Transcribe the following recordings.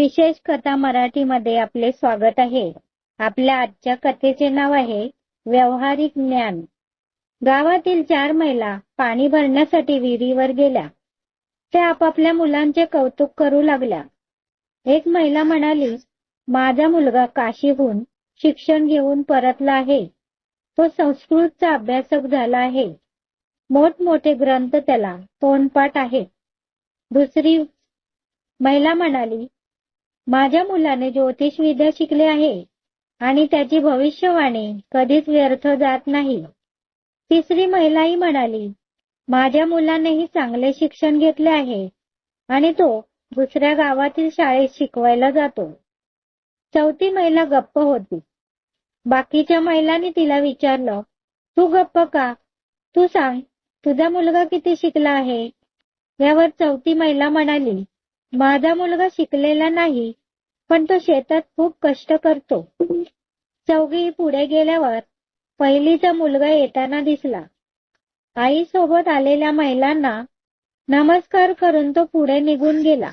विशेष कथा मराठीमध्ये आपले स्वागत आहे. आपल्या आजच्या कथेचे नाव आहे व्यावहारिक ज्ञान. गावातील चार महिला पाणी भरण्यासाठी विहिरीवर गेल्या. त्या आपापल्या मुलांचे कौतुक करू लागल्या. एक महिला म्हणाली माझा मुलगा काशीहून शिक्षण घेऊन परतला आहे. तो संस्कृतचा अभ्यासक झाला आहे. मोठमोठे ग्रंथ त्याला तोंडपाठ आहेत. दुसरी महिला म्हणाली माझ्या मुलाने ज्योतिष विद्या शिकले आहे आणि त्याची भविष्यवाणी कधीच व्यर्थ जात नाही. तिसरी महिलाही म्हणाली माझ्या मुलानेही चांगले शिक्षण घेतले आहे आणि तो दुसऱ्या गावातील शाळेत शिकवायला जातो. चौथी महिला गप्प होती. बाकीच्या महिलांनी तिला विचारलं तू गप्प का? तू सांग तुझा मुलगा किती शिकला आहे? यावर चौथी महिला म्हणाली माझा मुलगा शिकलेला नाही पण तो शेतात खूप कष्ट करतो. चौघी पुढे गेल्यावर पहिलीचा मुलगा येताना दिसला. आई सोबत आलेल्या महिलांना नमस्कार करून तो पुढे निघून गेला.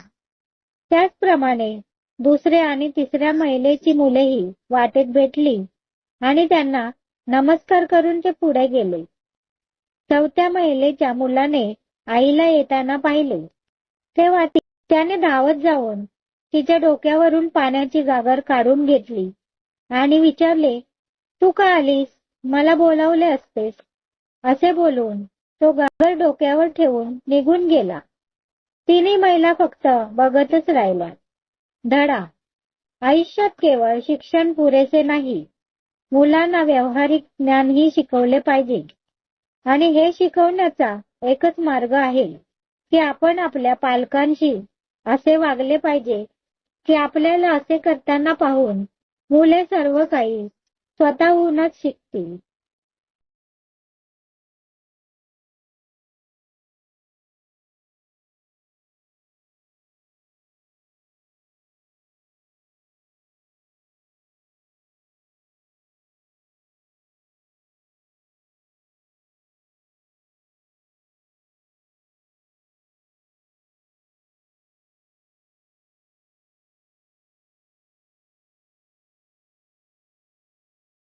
त्याचप्रमाणे दुसऱ्या आणि तिसऱ्या महिलेची मुलेही वाटेत भेटली आणि त्यांना नमस्कार करून ते पुढे गेले. चौथ्या महिलेच्या मुलाने आईला येताना पाहिले. तेव्हा त्याने धावत जाऊन तिच्या डोक्यावरून पाण्याची गागर काढून घेतली आणि विचारले तू का आलीस? मला बोलावले असतेस. असे बोलून तो गागर डोक्यावर ठेवून निघून गेला. तिन्ही महिला फक्त बघतच राहिल्या. धडा आयुष्यात केवळ शिक्षण पुरेसे नाही. मुलांना व्यावहारिक ज्ञानही शिकवले पाहिजे. आणि हे शिकवण्याचा एकच मार्ग आहे की आपण आपल्या पालकांशी असे वागले पाहिजे की आपल्याला असे करताना पाहून मुले सर्व काही स्वतःहूनच शिकतील.